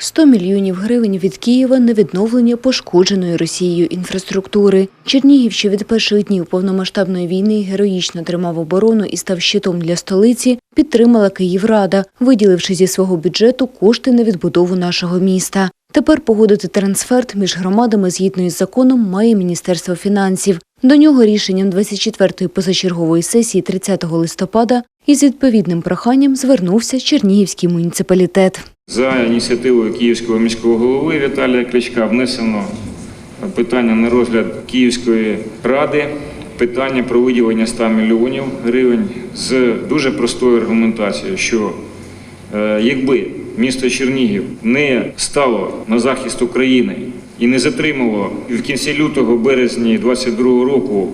100 мільйонів гривень від Києва на відновлення пошкодженої Росією інфраструктури. Чернігів, що від перших днів повномасштабної війни героїчно тримав оборону і став щитом для столиці, підтримала Київрада, виділивши зі свого бюджету кошти на відбудову нашого міста. Тепер погодити трансферт між громадами згідно із законом має Міністерство фінансів. До нього рішенням 24-ї позачергової сесії 30 листопада із відповідним проханням звернувся Чернігівський муніципалітет. За ініціативою Київського міського голови Віталія Кличка внесено питання на розгляд Київської ради, питання про виділення 100 мільйонів гривень з дуже простою аргументацією, що е, якби місто Чернігів не стало на захист України і не затримало в кінці лютого березні 22 року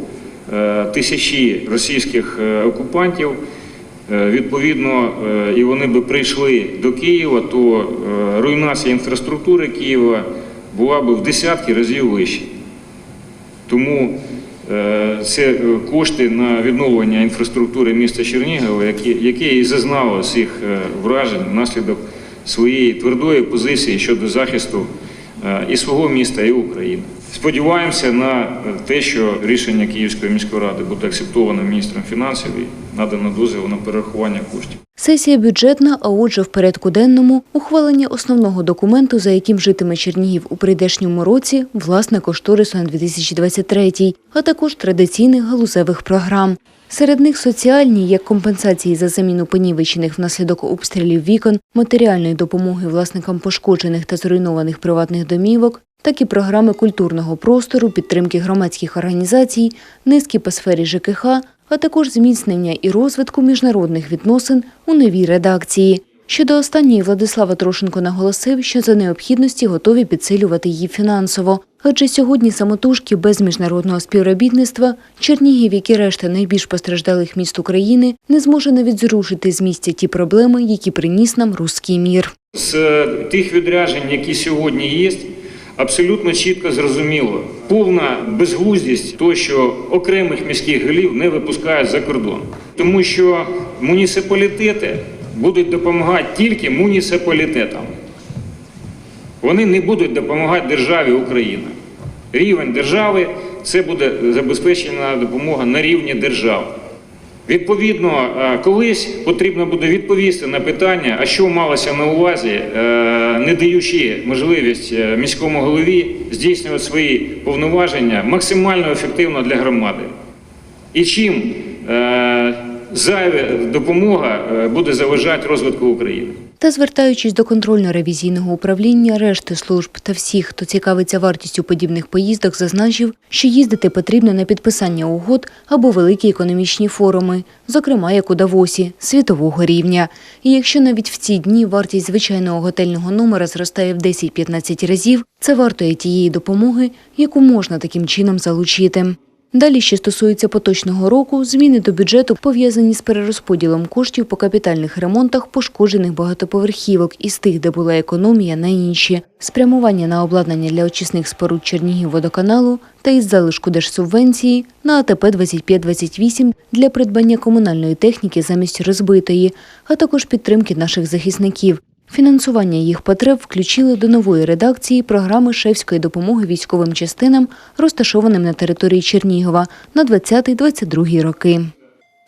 е, тисячі російських е, окупантів. Е, Відповідно, е, і вони би прийшли до Києва, то е, руйнація інфраструктури Києва була б в десятки разів вища. Тому це кошти на відновлення інфраструктури міста Чернігова, яке і зазнало всіх вражень внаслідок своєї твердої позиції щодо захисту і свого міста, і України. Сподіваємося на е, те, що рішення Київської міської ради буде акцептовано міністром фінансів і надано дозвіл на перерахування коштів. Сесія бюджетна, а отже, в порядку денному ухвалення основного документу, за яким житиме Чернігів у прийдешньому році, власне кошторису на 2023, а також традиційних галузевих програм. Серед них соціальні, як компенсації за заміну понівечених внаслідок обстрілів вікон, матеріальної допомоги власникам пошкоджених та зруйнованих приватних домівок, так і програми культурного простору, підтримки громадських організацій, низки по сфері ЖКХ, а також зміцнення і розвитку міжнародних відносин у новій редакції. Щодо останньої Владислава Трошенко наголосив, що за необхідності готові підсилювати її фінансово. Адже сьогодні самотужки без міжнародного співробітництва Чернігів, як і решта найбільш постраждалих міст України, не зможе навіть зрушити з місця ті проблеми, які приніс нам руський мір. З е, тих відряджень, які сьогодні є, абсолютно чітко зрозуміло, повна безглуздість того, що окремих міських голів не випускають за кордон. Тому що муніципалітети будуть допомагати тільки муніципалітетам. Вони не будуть допомагати державі Україна. Рівень держави це буде забезпечена допомога на рівні держав. Відповідно, е, колись потрібно буде відповісти на питання, а що малося на увазі, е, не даючи можливість е, міському голові здійснювати свої повноваження максимально ефективно для громади. І чим зайва допомога е, буде заважати розвитку України. Та звертаючись до контрольно-ревізійного управління, решти служб та всіх, хто цікавиться вартістю подібних поїздок, зазначив, що їздити потрібно на підписання угод або великі економічні форуми, зокрема як у Давосі, світового рівня. І якщо навіть в ці дні вартість звичайного готельного номера зростає в 10-15 разів, це варто і тієї допомоги, яку можна таким чином залучити. Далі, що стосується поточного року, зміни до бюджету пов'язані з перерозподілом коштів по капітальних ремонтах пошкоджених багатоповерхівок. Із тих, де була економія, на інші, спрямування на обладнання для очисних споруд Чернігівводоканалу та із залишку держсубвенції на АТП 2528 для придбання комунальної техніки замість розбитої, а також підтримки наших захисників. Фінансування їх потреб включили до нової редакції програми шефської допомоги військовим частинам, розташованим на території Чернігова на 20-22 роки.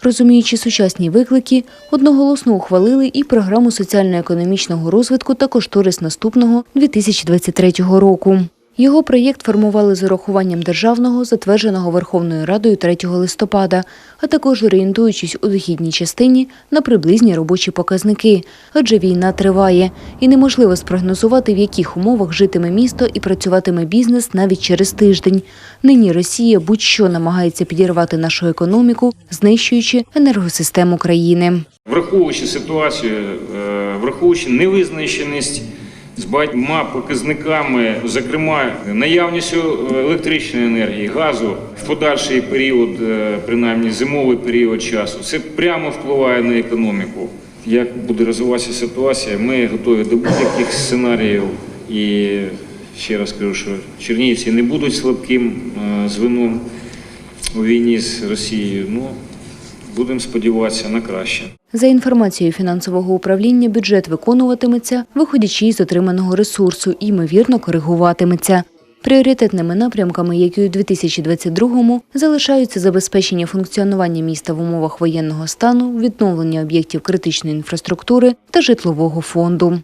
Розуміючи сучасні виклики, одноголосно ухвалили і програму соціально-економічного розвитку та кошторис наступного 2023 року. Його проєкт формували з урахуванням державного, затвердженого Верховною Радою 3 листопада, а також орієнтуючись у дохідній частині на приблизні робочі показники, адже війна триває, і неможливо спрогнозувати, в яких умовах житиме місто і працюватиме бізнес навіть через тиждень. Нині Росія будь-що намагається підірвати нашу економіку, знищуючи енергосистему країни. Враховуючи ситуацію, е, враховуючи невизначеність з багатьма показниками, зокрема наявністю електричної енергії, газу в подальший період, е, принаймні зимовий період часу, це прямо впливає на економіку. Як буде розвиватися ситуація, ми готові до будь-яких сценаріїв і ще раз кажу, що чернігівці не будуть слабким е, звеном у війні з Росією. Ну, будемо сподіватися на краще. За інформацією фінансового управління, бюджет виконуватиметься, виходячи із отриманого ресурсу ймовірно, коригуватиметься. Пріоритетними напрямками, як і у 2022-му, залишаються забезпечення функціонування міста в умовах воєнного стану, відновлення об'єктів критичної інфраструктури та житлового фонду.